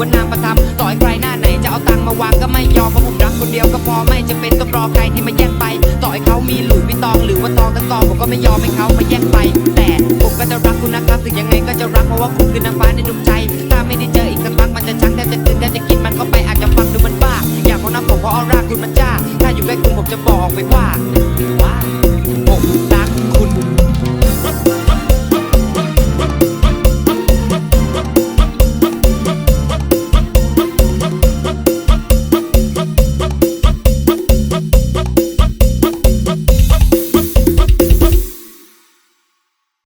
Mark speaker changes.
Speaker 1: ว่านามประทับต่อให้ใครหน้าไหนจะเอาตังมาวางก็ไม่ยอมเพราะผมรักคนเดียวก็พอไม่จะเป็นต้องรอใครที่มาแย่งไป ต่อให้เขามีหลุยวิตองหรือว่าตองตั้งกองผมก็ไม่ยอมให้เขามาแย่งไป แต่ผมก็จะรักคุณนะครับถึงยังไงก็จะรักเพราะว่าคุณคือนางฟ้าในดวงใจ ถ้าไม่ได้เจออีกสักพักมันจะชักแทบจะตื่นแทบจะกินมันเข้าไปอาจจะฟังดูมันบ้าอยากของน้ำผมเพราะออร่าคุณมันจ้า ถ้าอยู่ใกล้คุณผมจะบอกไปว่าว่าผม